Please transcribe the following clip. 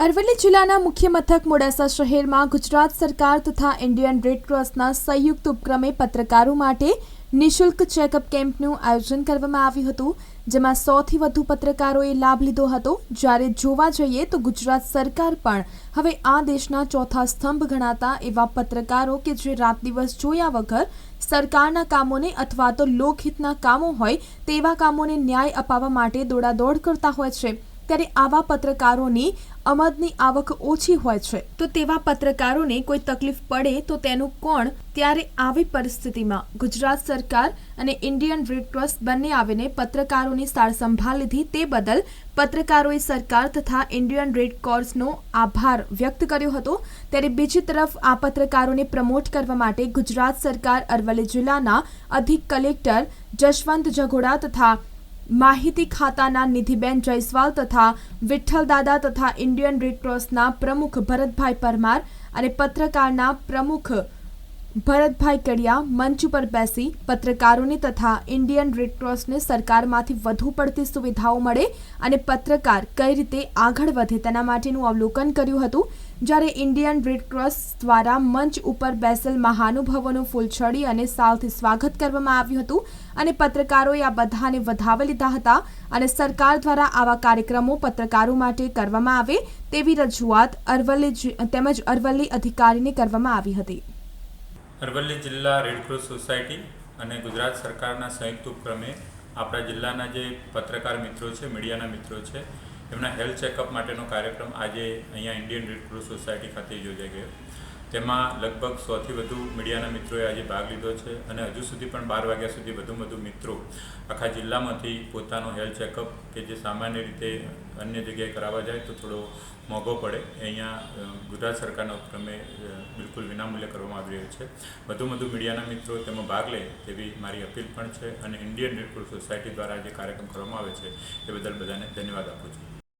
અરવલ્લી જિલ્લાના મુખ્ય મથક મોડાસા શહેરમાં ગુજરાત સરકાર તથા ઇન્ડિયન રેડક્રોસના સંયુક્ત ઉપક્રમે પત્રકારો માટે નિશુલ્ક ચેકઅપ કેમ્પનું આયોજન કરવામાં આવ્યું હતું, જેમાં સૌથી વધુ પત્રકારોએ લાભ લીધો હતો. જ્યારે જોવા જઈએ તો ગુજરાત સરકાર પણ હવે આ દેશના ચોથા સ્તંભ ગણાતા એવા પત્રકારો કે જે રાત દિવસ જોયા વગર સરકારના કામોને અથવા તો લોકહિતના કામો હોય તેવા કામોને ન્યાય અપાવવા માટે દોડાદોડ કરતા હોય છે. ત્યારે આવા પત્રકારોની અમદની આવક ઓછી હોય છે. તો તેવા પત્રકારોને કોઈ તકલીફ પડે તો તેનું કોણ ત્યારે આવી પરિસ્થિતિમાં? ગુજરાત સરકાર અને ઇન્ડિયન રેડ ક્રોસ બંને આવીને પત્રકારોની સાર સંભાળ લીધી તે બદલ પત્રકારોએ સરકાર તથા ઇન્ડિયન રેડ ક્રોસનો આભાર વ્યક્ત કર્યો હતો. ત્યારે બીજી તરફ આ પત્રકારોને પ્રમોટ કરવા માટે ગુજરાત સરકાર અરવલ્લી જિલ્લાના અધિક કલેક્ટર જશવંત જગોડા તથા માહિતી ખાતાના નિધિબેન જયસ્વાલ તથા વિઠ્ઠલદાદા તથા ઇન્ડિયન રેડક્રોસના પ્રમુખ ભરતભાઈ પરમાર અને પત્રકારના પ્રમુખ ભરતભાઈ કડિયા, મંચ ઉપર બેસી પત્રકારોને તથા ઇન્ડિયન રેડક્રોસને સરકારમાંથી વધુ પડતી સુવિધાઓ મળે અને પત્રકાર કઈ રીતે આગળ વધે તેના માટેનું અવલોકન કર્યું હતું. જ્યારે ઇન્ડિયન રેડક્રોસ દ્વારા મંચ ઉપર બેસેલ મહાનુભાવોનું ફૂલછડી અને સાલથી સ્વાગત કરવામાં આવ્યું હતું અને પત્રકારોએ આ બધાને વધાવી લીધા હતા અને સરકાર દ્વારા આવા કાર્યક્રમો પત્રકારો માટે કરવામાં આવે તેવી રજૂઆત અરવલ્લી તેમજ અરવલ્લી અધિકારીને કરવામાં આવી હતી. અરવલ્લી જિલ્લા રેડક્રોસ સોસાયટી અને ગુજરાત સરકારના સંયુક્ત ઉપક્રમે આપણા જિલ્લાના જે પત્રકાર મિત્રો છે, મીડિયાના મિત્રો છે, એમના હેલ્થ ચેકઅપ માટેનો કાર્યક્રમ આજે અહીંયા ઇન્ડિયન રેડક્રોસ સોસાયટી ખાતે યોજાઈ ગયો. તેમાં લગભગ સોથી વધુ મીડિયાના મિત્રોએ આજે ભાગ લીધો છે અને હજુ સુધી પણ બાર વાગ્યા સુધી વધુ વધુ મિત્રો આખા જિલ્લામાંથી પોતાનો હેલ્થ ચેકઅપ કે જે સામાન્ય રીતે અન્ય જગ્યાએ કરાવવા જાય તો થોડો મોંઘો પડે. અહીંયા ગુજરાત સરકારના ઉપક્રમે બિલકુલ વિનામૂલ્યે કરવામાં આવી રહ્યો છે. વધુ વધુ મીડિયાના મિત્રો તેમાં ભાગ લે તેવી મારી અપીલ પણ છે અને ઇન્ડિયન રેડક્રોસ સોસાયટી દ્વારા જે કાર્યક્રમ કરવામાં આવે છે, એ બદલ બધાને ધન્યવાદ આપું છું.